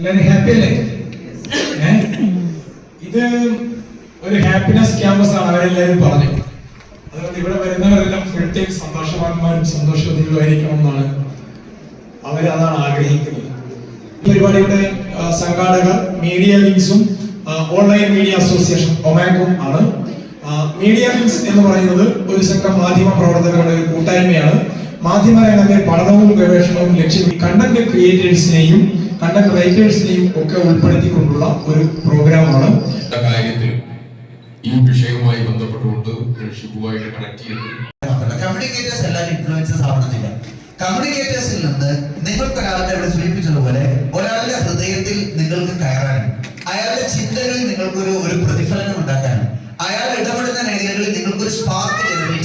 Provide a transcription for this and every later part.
എല്ലാരും ഹാപ്പി അല്ലേ? ഇത് ഒരു ഹാപ്പിനെസ് ക്യാമ്പസ് ആണ് അവരെല്ലാരും പറഞ്ഞു. അതുകൊണ്ട് ഇവിടെ വരുന്നവരെല്ലാം ഫുൾ ടൈം സന്തോഷവാന്മാരും സന്തോഷവതികളുമായിരിക്കണം എന്നാണ് അവരതാണ് ആഗ്രഹിക്കുന്നത്. പരിപാടിയുടെ സംഘാടകർ മീഡിയ ലിങ്ക്സും ഓൺലൈൻ മീഡിയ അസോസിയേഷൻ ഒമാക്കും ആണ്. മീഡിയ ലിങ്ക്സ് എന്ന് പറയുന്നത് ഒരു സംഘം മാധ്യമ പ്രവർത്തകരുടെ ഒരു കൂട്ടായ്മയാണ്. മാധ്യമ രംഗത്തെ പഠനവും ഗവേഷണവും ലക്ഷ്യം കണ്ടന്റ് ക്രിയേറ്റേഴ്സിനെയും കണ്ടന്റ് റൈറ്റേഴ്സിനെയും ഒക്കെ ഉൾപ്പെടുത്തിക്കൊണ്ടുള്ള ഒരു പ്രോഗ്രാമാണ്. കാര്യത്തിലും ഈ വിഷയവുമായി ബന്ധപ്പെട്ടുകൊണ്ട് ഷിബുവായിട്ട് കണക്ട് ചെയ്ത്. കമ്മ്യൂണിക്കേറ്റേഴ്സ് എല്ലാവരും ഇൻഫ്ലുവൻസസ് ആവണമെന്നില്ല. കമ്മ്യൂണിക്കേറ്റേഴ്സിൽ നിന്ന് നിങ്ങൾക്ക് ഒരാളുടെ ഇവിടെ സൂചിപ്പിച്ചതുപോലെ ഒരാളുടെ ഹൃദയത്തിൽ നിങ്ങൾക്ക് കയറാനും അയാളുടെ ചിന്തകളിൽ നിങ്ങൾക്കൊരു ഒരു പ്രതിഫലനം ഉണ്ടാക്കാനും അയാൾ ഇടപെടുന്ന മേഖലകളിൽ നിങ്ങൾക്കൊരു സ്പാർക്ക് ജനറേറ്റ്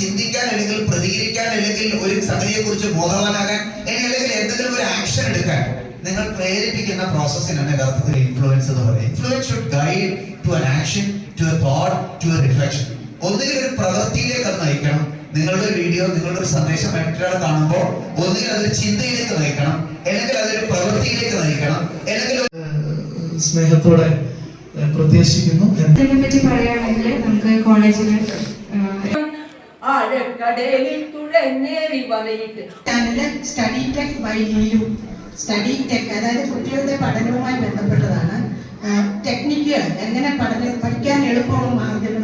ചിന്തിക്കാൻ അല്ലെങ്കിൽ പ്രതികരിക്കാൻ അല്ലെങ്കിൽ ഒരു സംഗതിയെ കുറിച്ച് ബോധവാനാകാൻ അല്ലെങ്കിൽ എന്തെങ്കിലും ഒരു ആക്ഷൻ എടുക്കാൻ നിങ്ങൾ പ്രേരിപ്പിക്കുന്ന പ്രോസസ്സിനാണ് യഥാർത്ഥത്തിൽ ഇൻഫ്ലുവൻസ് എന്ന് പറയുന്നത് influence should guide to an action to a thought to a reflection ഒന്നുകിൽ ഒരു പ്രവൃത്തിയിലേക്ക് അത് നയിക്കണം. നിങ്ങളുടെ വീഡിയോ നിങ്ങളുടെ ഒരു സന്ദേശം മറ്റൊരാൾ കാണുമ്പോൾ ഒന്നുകിൽ അതൊരു ചിന്തയിലേക്ക് നയിക്കണം. അല്ലെങ്കിൽ അതൊരു പ്രവൃത്തിയിലേക്ക് നയിക്കണം. അല്ലെങ്കിൽ സ്നേഹത്തോടെ പ്രതീക്ഷിക്കുന്നു. പറ്റി പറയുകയാണെങ്കിൽ നമുക്ക് കോളേജിൽ ആഴക്കടലിൽ തുഴഞ്ഞേറി വലയിട്ട്. സ്റ്റഡി ടെക് ബൈ ലിയു സ്റ്റഡി ടെക് അതായത് കുട്ടികളുടെ പഠനവുമായി ബന്ധപ്പെട്ടതാണ്. ടെക്നിക്കുകൾ എങ്ങനെ പഠനം പഠിക്കാൻ എളുപ്പമുള്ള മാർഗങ്ങൾ